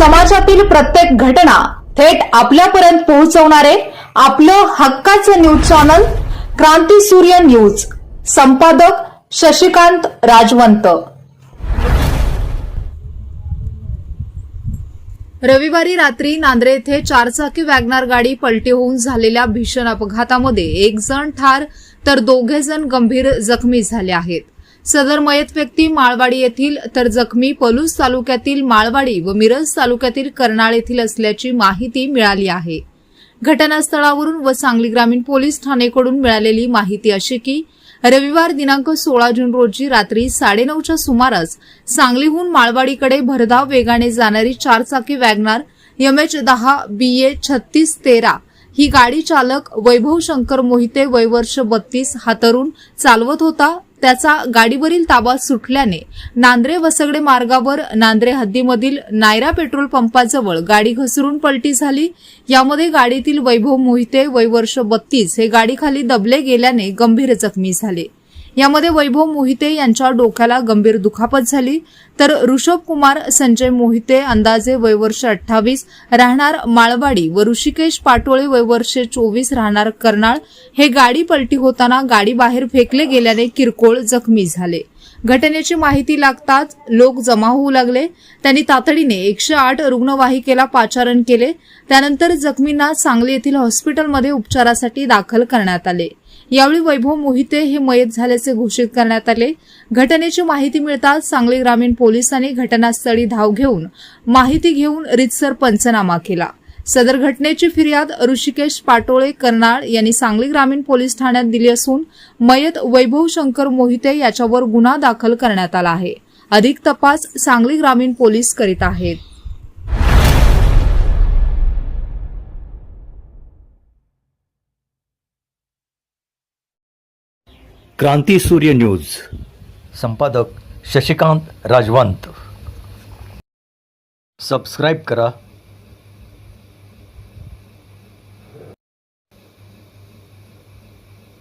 समाजातील प्रत्येक घटना थेट आपल्यापर्यंत पोहोचवणारे आपलं हक्काचं न्यूज चॅनल क्रांती सूर्य न्यूज. संपादक शशिकांत राजवंत. रविवारी रात्री नांद्रे येथे चारचाकी वॅगनार गाडी पलटी होऊन झालेल्या भीषण अपघातामध्ये एक जण ठार तर दोघे जण गंभीर जखमी झाले आहेत. सदर मयत व्यक्ती माळवाडी येथील तर जखमी पलूस तालुक्यातील माळवाडी व मिरज तालुक्यातील कर्नाळ येथील असल्याची माहिती मिळाली आहे. घटनास्थळावरून व सांगली ग्रामीण पोलीस ठाणेकडून मिळालेली माहिती अशी की रविवार दिनांक सोळा जून रोजी रात्री साडेनऊच्या सुमारास सांगलीहून माळवाडीकडे भरधाव वेगाने जाणारी चारचाकी वॅगनार यमएच दहा बी ए छत्तीस तेरा ही गाडी चालक वैभव शंकर मोहिते वयवर्ष बत्तीस हा तरुण चालवत होता. त्याचा गाडीवरील ताबा सुटल्याने नांद्रे वसगडे मार्गावर नांद्रे हद्दीमधील नायरा पेट्रोल पंपाजवळ गाडी घसरून पलटी झाली. यामध्ये गाडीतील वैभव मोहिते वयवर्ष बत्तीस हे गाडीखाली दबले गेल्याने गंभीर जखमी झाले. यामध्ये वैभव मोहिते यांच्या डोक्याला गंभीर दुखापत झाली. तर ऋषभ कुमार संजय मोहिते अंदाजे वयवर्ष अठ्ठावीस राहणार माळवाडी व ऋषिकेश पाटोळे वयवर्षे चोवीस राहणार कर्नाळ. हे गाडी पलटी होताना गाडी बाहेर फेकले गेल्याने किरकोळ जखमी झाले. घटनेची माहिती लागताच लोक जमा होऊ लागले. त्यांनी तातडीने एकशे आठ रुग्णवाहिकेला पाचारण केले. त्यानंतर जखमींना सांगली येथील हॉस्पिटलमध्ये उपचारासाठी दाखल करण्यात आले. यावेळी वैभव मोहिते हे मयत झाल्याचे घोषित करण्यात आले. घटनेची माहिती मिळताच सांगली ग्रामीण पोलिसांनी घटनास्थळी धाव घेऊन माहिती घेऊन रितसर पंचनामा केला. सदर घटनेची फिर्याद ऋषिकेश पाटोळे कर्नाळ यांनी सांगली ग्रामीण पोलीस ठाण्यात दिली असून मयत वैभव शंकर मोहिते याच्यावर गुन्हा दाखल करण्यात आला आहे. अधिक तपास सांगली ग्रामीण पोलीस करीत आहेत. क्रांती सूर्य न्यूज. संपादक शशिकांत राजवंत. सबस्क्राईब करा.